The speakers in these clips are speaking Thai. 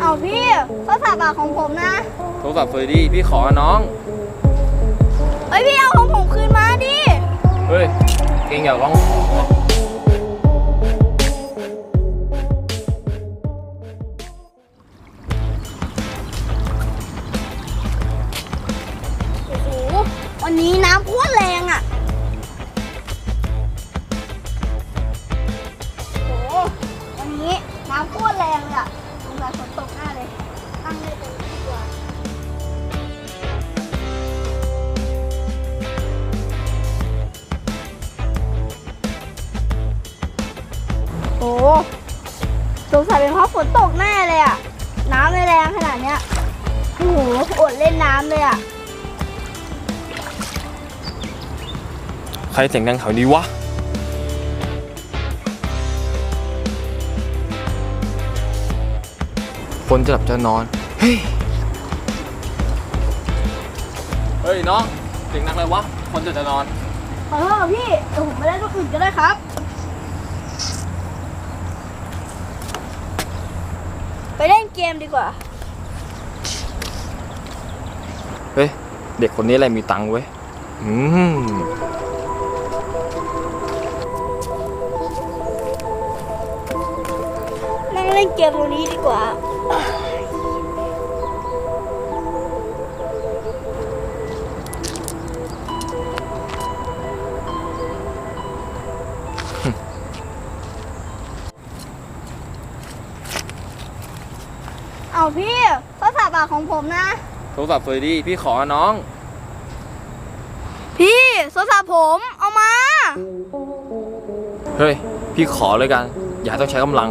เอาพี่โทรศัพท์อะของผมนะ โทรศัพท์เฟยดีพี่ขอน้อง เอ้ยพี่เอาของผมคืนมาดิ เฮ้ยเองอยากร้องขอ ราะฝนตกแน่เลยอะน้ำเลยแรงขนาดเนี้ยโอ้โหอดเล่นน้ำเลยอะใครเสียงดังแถวนี้วะ คนจะหลับจะนอน เฮ้ย เฮ้ยน้องเสียงดังอะไรวะ คนจะจะนอน ขอโทษครับพี่เดี๋ยวผมไปเล่นตัวอื่นก็ได้ครับ ไปเล่นเกมดีกว่า เฮ้ย เด็กคนนี้อะไรมีตังค์เว้ย อืม นั่งเล่นเกมตรงนี้ดีกว่า เอาพี่โทรศัพท์อะของผมนะ โทรศัพท์เฟยดีพี่ขอน้อง พี่โทรศัพท์ผมเอามา เฮ้ย พี่ขอเลยกัน อย่าต้องใช้กำลัง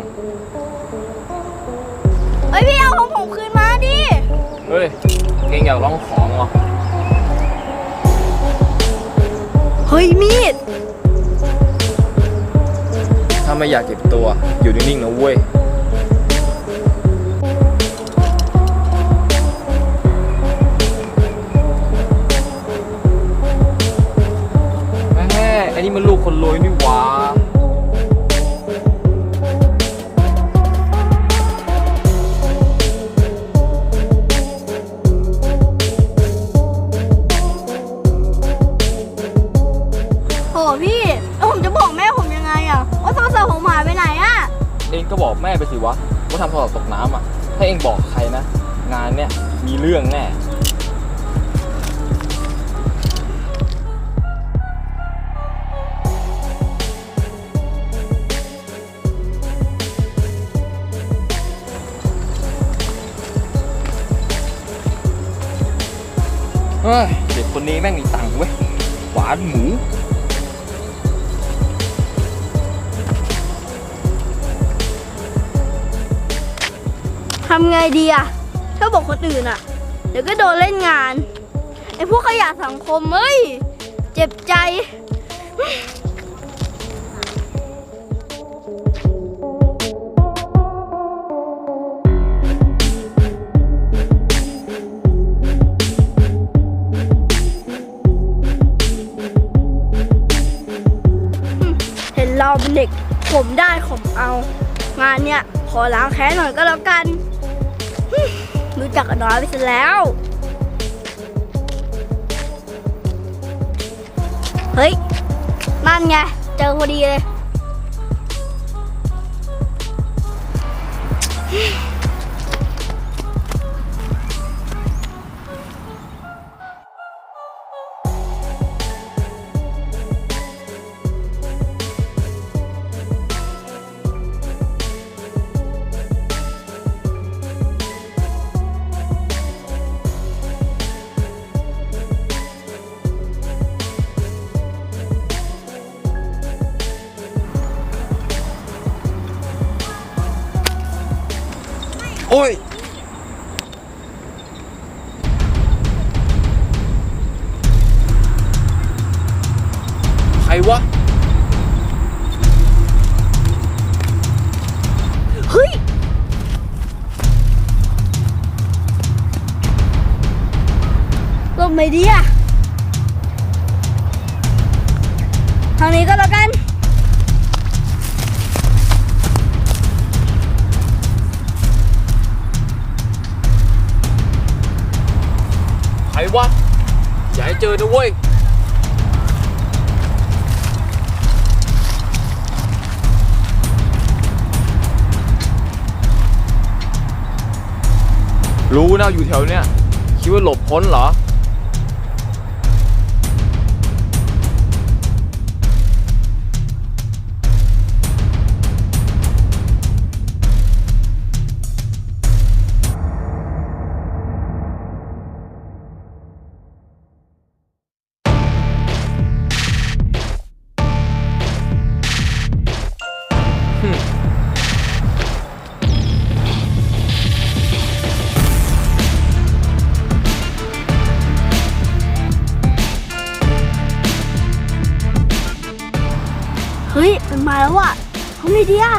เอ้ยพี่เอาของผมคืนมาดิ เฮ้ยเองอยากร้องของเหรอ เฮ้ยมีด ถ้าไม่อยากเก็บตัว อยู่นิ่งๆนะเว้ย นี่มันลูกคนรวยนี่หว่าโหพี่แล้วผมจะบอกแม่ผมยังไงอะว่าโทรศัพท์ผมหายไปไหนอะเองก็บอกแม่ไปสิวะว่าทำโทรศัพท์ตกน้ำอะ ถ้าเองบอกใครนะ งานเนี้ยมีเรื่องแน่ เฮ้ยเด็กคนนี้แม่งมีตังค์เว้ย หวานหมู ทำไงดีอะถ้าบอกคนอื่นอะเดี๋ยวก็โดนเล่นงาน ไอ้พวกขยะสังคมเอ้ย เจ็บใจ ด็ก ผมได้ผมเอา งานเนี้ยขอล้างแค้นหน่อยก็แล้วกัน รู้จักกันน้อยไปซะแล้ว เฮ้ยนั่นไง เจอพอดีเลย โอ้ยใครวะ เฮ้ยลงไม่ดีอะทางนี้ก็แล้วกัน เจอนะเว้ยรู้นะอยู่แถวเนี้ยคิดว่าหลบพ้นเหรอ แล้วอะทำไงดีอะ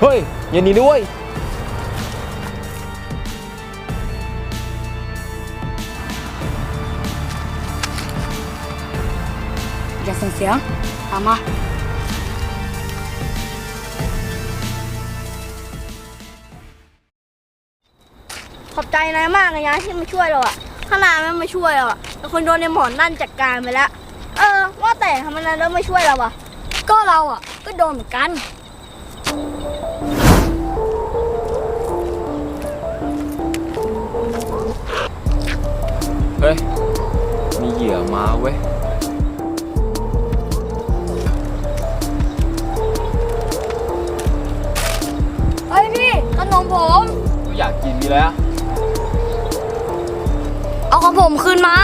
เฮ้ยอย่าหนีด้วย เสียงตามมาขอบใจนายมากเลยนะที่มาช่วยเราอะถ้านายไม่มาช่วยเราอะแต่คนโดนในหมอนนั่นจัดการไปแล้ว เออ ว่าแต่ทำไมนายต้องมาช่วยเราอะก็เราอะก็โดนเหมือนกัน เฮ้ย มีเหยื่อมาเว้ย ผมก็อยากกินมีแล้วเอาของผมคืนมา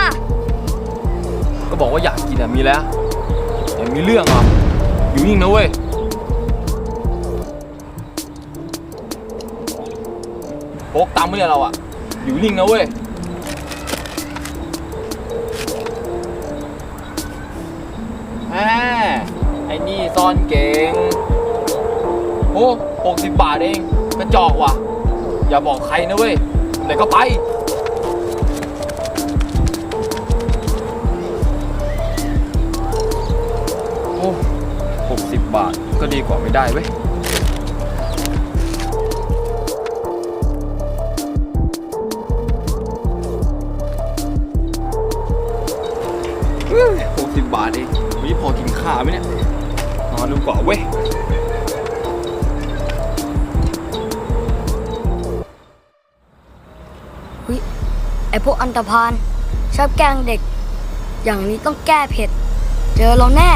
ก็บอกว่าอยากกินอะมีแล้วอย่ามีเรื่องอะอยู่นิ่งนะเว้ยโป๊กตามไม่เนี่ยเราอะ อยู่นิ่งนะเว้ยแหมไอ้นี่ซ่อนเก่งโอ้หกสิบบาทเองก ระจอกว่ะ อย่าบอกใครนะเว้ยเดี๋ยวก็ไป โอ้หกสิบบาทก็ดีกว่าไม่ได้เว้ย หกสิบบาทเองวันนี้พอกินข้าวไหมเนี่ย นอนดูก่อนเว้ย พวกอันตพานชอบแกล้งเด็ก อย่างนี้ต้องแก้เผ็ด เจอเราแน่